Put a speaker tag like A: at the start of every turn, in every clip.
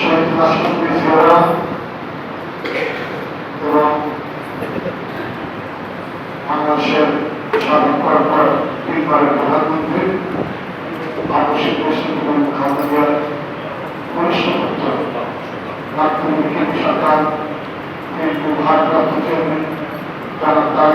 A: শহীদ রাষ্ট্রপতি জিয়ারা এবং বাংলাদেশের সাবেক পরপর তিনবারের তারা
B: তাই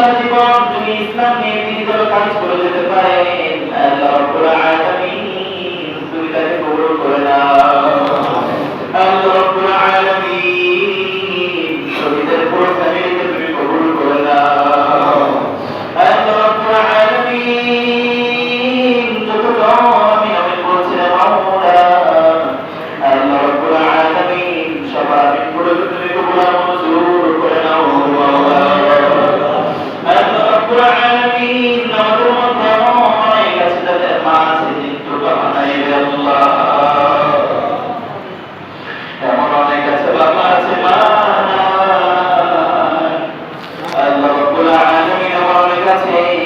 B: সারা জীবন তুমি ইসলাম নিয়ে দীর্ঘ কাজ করে যেতে পারেন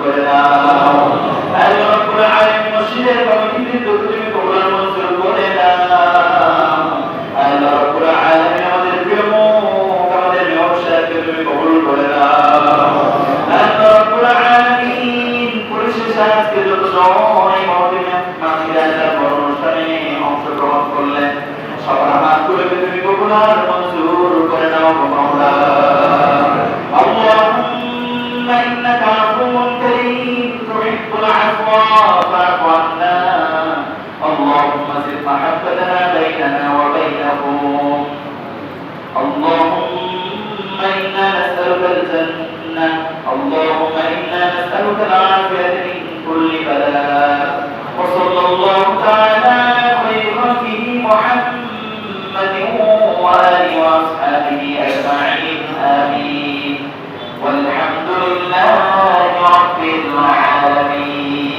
B: recuperado. له اللهم إنا نسألك الجنة اللهم إنا نسألك العافية من كل بلاء وصلى الله تعالى